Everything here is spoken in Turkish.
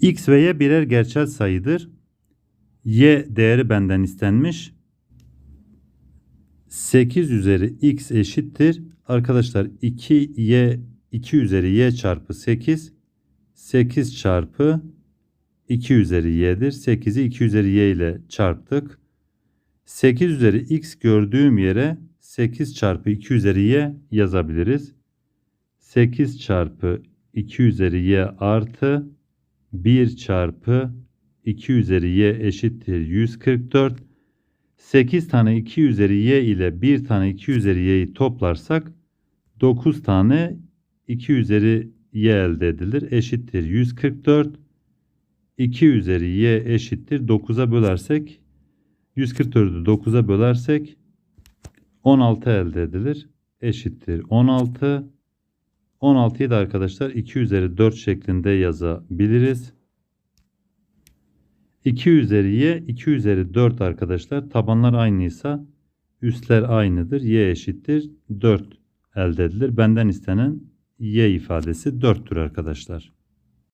X ve Y birer gerçel sayıdır. Y değeri benden istenmiş. 8 üzeri x eşittir. Arkadaşlar 2y 2 üzeri y çarpı 8 8 çarpı 2 üzeri y'dir. 8'i 2 üzeri y ile çarptık. 8 üzeri x gördüğüm yere 8 çarpı 2 üzeri y yazabiliriz. 8 çarpı 2 üzeri y artı 1 çarpı 2 üzeri y eşittir 144. 8 tane 2 üzeri y ile 1 tane 2 üzeri y'yi toplarsak 9 tane 2 üzeri y elde edilir. Eşittir 144. 2 üzeri y eşittir 9'a bölersek 144'ü 9'a bölersek 16 elde edilir. Eşittir 16. 16'yı da arkadaşlar 2 üzeri 4 şeklinde yazabiliriz. 2 üzeri y 2 üzeri 4 arkadaşlar. Tabanlar aynıysa üstler aynıdır. y eşittir 4 elde edilir. Benden istenen y ifadesi 4'tür arkadaşlar.